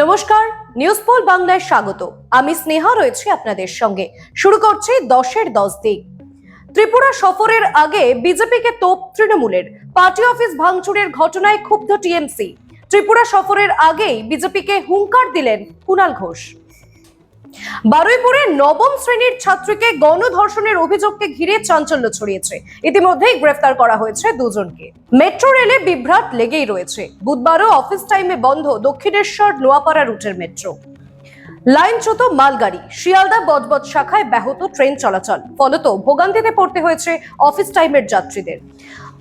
নমস্কার news pole বাংলায় স্বাগত। আমি স্নেহা, রয়েছে আপনাদের সঙ্গে। শুরু করছি দশের দশ দিক। ত্রিপুরা সফরের আগে বিজেপিকে তোপ তৃণমূলের। পার্টি অফিস ভাঙচুরের ঘটনায় ক্ষুব্ধ টিএমসি। ত্রিপুরা সফরের আগেই বিজেপিকে হুঙ্কার দিলেন কুণাল ঘোষ। বারুইপুরে নবম শ্রেণির ছাত্রীকে গণধর্ষণের অভিযোগকে ঘিরে চাঞ্চল্য ছড়িয়েছে। ইতিমধ্যেই গ্রেফতার করা হয়েছে দুজনকে। মেট্রো রেলে বিভ্রাট লেগেই রয়েছে। বুধবারও অফিস টাইমে বন্ধ দক্ষিণেশ্বর নোয়াপাড়া রুটের মেট্রো। লাইনচ্যুত মালগাড়ি, শিয়ালদা বজবজ শাখায় ব্যাহত ট্রেন চলাচল। ফলত ভোগান্তিতে পড়তে হয়েছে অফিস টাইমের যাত্রীদের।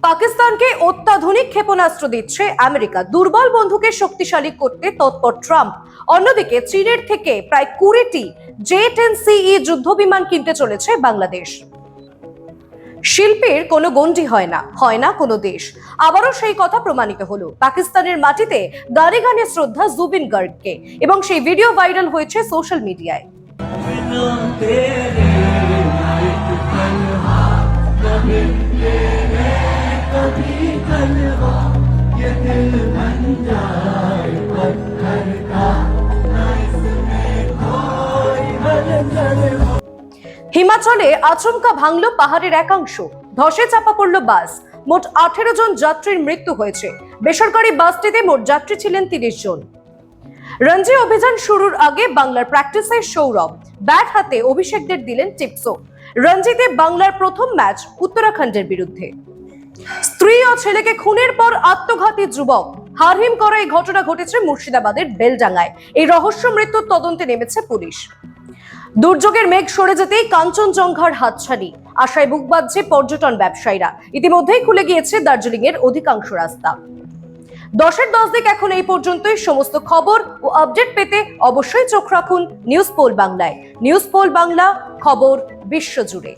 পাকিস্তানকে অত্যাধুনিক ক্ষেপণাস্ত্র দিচ্ছে আমেরিকা। দুর্বল বন্ধুকে শক্তিশালী করতে তৎপর ট্রাম্প। অন্যদিকে চীনের থেকে প্রায় কুড়িটি জে টেন সিই যুদ্ধ বিমান কিনতে চলেছে বাংলাদেশ। শিল্পের কোনো গণ্ডি হয় না হয় না কোনো দেশ। আবারও সেই কথা প্রমাণিত হলো। পাকিস্তানের মাটিতে গানে গানে শ্রদ্ধা জুবিন গার্গকে এবং সেই ভিডিও ভাইরাল হয়েছে সোশ্যাল মিডিয়ায়। बिना হিমাচলে আচমকা ভাঙল পাহাড়ের একাংশ। ধসে চাপা পড়ল বাস। মোট আঠেরো জন যাত্রীর মৃত্যু হয়েছে। বেসরকারি বাসটিতে মোট যাত্রী ছিলেন তিরিশ জন। রঞ্জি অভিযান শুরুর আগে বাংলার প্র্যাকটিসে সৌরভ। ব্যাট হাতে অভিষেকদের দিলেন টিপসো। রঞ্জিতে বাংলার প্রথম ম্যাচ উত্তরাখণ্ডের বিরুদ্ধে। স্ত্রী ও ছেলেকে খুনের পর আত্মঘাতী যুবক। হারহিম করা এই ঘটনা ঘটেছে মুর্শিদাবাদের বেলডাঙ্গায়। এই রহস্য মৃত্যুর তদন্তে নেমেছে পুলিশ। দুর্যোগের মেঘ সরে যেতেই কাঞ্চনজঙ্ঘার হাতছানি। আশায় বুক বাঁধছে পর্যটন ব্যবসায়ীরা। ইতিমধ্যেই খুলে গিয়েছে দার্জিলিং এর অধিকাংশ রাস্তা। দশের দশ দিক এখন এই পর্যন্তই। সমস্ত খবর ও আপডেট পেতে অবশ্যই চোখ রাখুন নিউজ পোল বাংলায়। নিউজ পোল বাংলা, খবর বিশ্বজুড়ে।